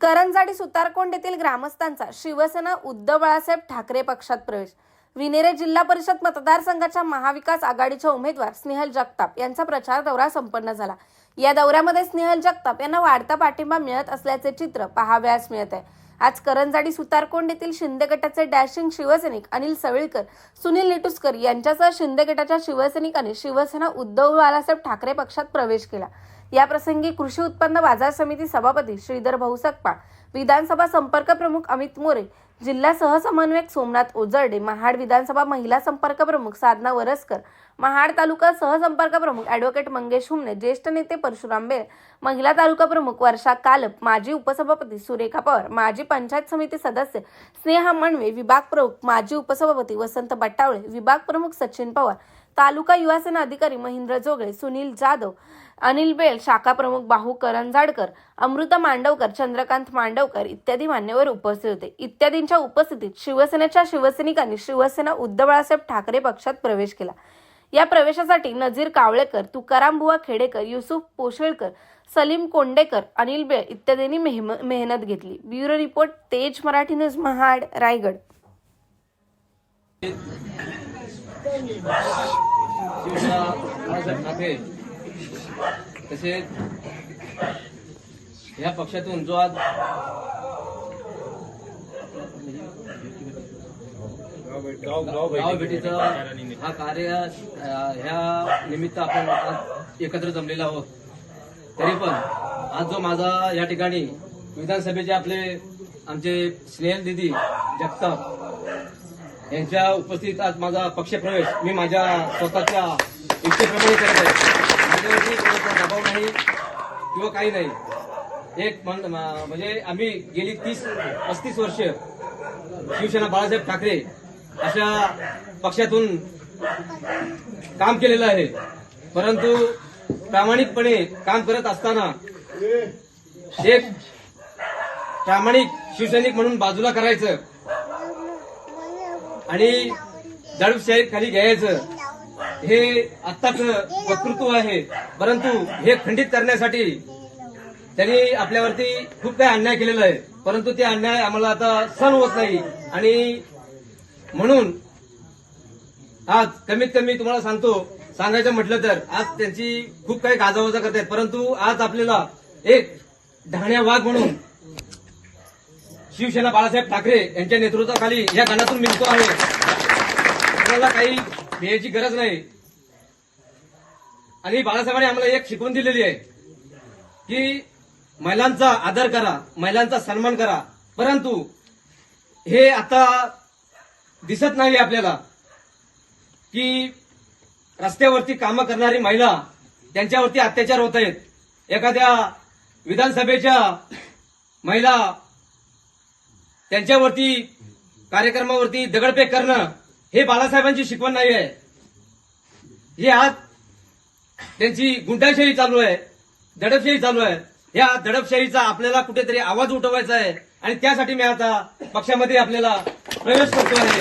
करंजाडी सुतारकोंड येथील ग्रामस्थांचा शिवसेना उद्धव बाळासाहेब ठाकरे पक्षात प्रवेश. विनेरे जिल्हा परिषद मतदारसंघाच्या महाविकास आघाडीच्या उमेदवार स्नेहल जगताप यांचा प्रचार दौरा संपन्न झाला. या दौऱ्यामध्ये स्नेहल जगताप यांना वाढता पाठिंबा मिळत असल्याचे चित्र पहावयास मिळत आहे. आज करंजाडी सुतारकोंड येथील शिंदे गटाचे डॅशिंग शिवसैनिक अनिल सवळीकर सुनील निटुसकर यांच्यासह शिंदे गटाच्या शिवसैनिकांनी शिवसेना उद्धव बाळासाहेब ठाकरे पक्षात प्रवेश केला. याप्रसंगी कृषी उत्पन्न बाजार समिती सभापती श्रीधर भाऊ सकपाळ विधानसभा संपर्क प्रमुख अमित मोरे जिल्हा सहसमन्वयक सोमनाथ ओजर्डे महाड विधानसभा महिला संपर्क प्रमुख साधना वरसकर महाड तालुका सहसंपर्क प्रमुख ॲडव्होकेट मंगेश हुमने ज्येष्ठ नेते परशुराम बेळ महिला तालुका प्रमुख वर्षा कालप माजी उपसभापती सुरेखा पवार माजी पंचायत समिती सदस्य स्नेहा मणवे विभाग प्रमुख माजी उपसभापती वसंत बट्टावळे विभाग प्रमुख सचिन पवार तालुका युवासेना अधिकारी महेंद्र जोगळे सुनील जाधव अनिल बेल शाखा प्रमुख बाहू करंजाडकर अमृता मांडवकर चंद्रकांत मांडवकर इत्यादी मान्यवर उपस्थित होते. इत्यादींच्या उपस्थितीत शिवसेनेच्या शिवसैनिकांनी शिवसेना उद्धव बाळासाहेब ठाकरे पक्षात प्रवेश केला. या प्रवेशासाठी नजीर कावळेकर तुकाराम बुवा खेडेकर युसुफ पोशेळकर सलीम कोंडेकर अनिल बेळ इत्यादींनी मेहम- मेहनत घेतली. Bureau report Tej Marathi news Mahad Raigad. Shivsena Balasaheb Thackeray तसेच ह्या पक्षातून जो आज गाव भेटीचा हा कार्य ह्या निमित्त आपण आज एकत्र जमलेला आहोत. तरी पण आज जो माझा या ठिकाणी विधानसभेचे आपले आमचे स्नेहल दिदी जगताप यांच्या उपस्थितीत आज माझा पक्षप्रवेश मी माझ्या स्वतःच्या इच्छेप्रमाणे करत आहे. माझ्यावरती कोणाचा दबाव नाही किंवा काही नाही. एक म्हणजे आम्ही गेली तीस पस्तीस वर्ष शिवसेना बाळासाहेब ठाकरे अशा पक्षातून काम केलेलं आहे. परंतु प्रामाणिकपणे काम करत असताना एक प्रामाणिक शिवसैनिक म्हणून बाजूला करायचं आणि दडपशाही खाली घ्यायचं. हे आत्ताच वक्तृत्व आहे. परंतु हे खंडित करण्यासाठी त्यांनी आपल्यावरती खूप काही अन्याय केलेला आहे. परंतु ते अन्याय आम्हाला आता सहन होत नाही. आणि म्हणून आज कमीत कमी तुम्हाला सांगतो सांगायचं म्हटलं तर आज त्यांची खूप काही गाजावाजा करतायत. परंतु आज आपल्याला एक ढाण्या वाघ म्हणून शिवसेना बाळासाहेब ठाकरे यांच्या नेतृत्वाखाली या गणातून मिळतो आहे. आपल्याला काही ध्येयाची गरज नाही. आणि बाळासाहेबांनी आम्हाला एक शिकवण दिलेली आहे की महिलांचा आदर करा महिलांचा सन्मान करा. परंतु हे आता दिसत नाही आपल्याला की रस्त्यावरती कामं करणारी महिला त्यांच्यावरती अत्याचार होत आहेत. एखाद्या विधानसभेच्या महिला त्यांच्यावरती कार्यक्रमावरती दगडफेक करणं हे बाळासाहेबांची शिकवण नाही आहे. हे आज त्यांची गुंडाशाही चालू आहे दडपशाही चालू आहे. या दडपशाहीचा आपल्याला कुठेतरी आवाज उठवायचा आहे आणि त्यासाठी मी आता पक्षामध्ये आपल्याला प्रवेश करतो आहे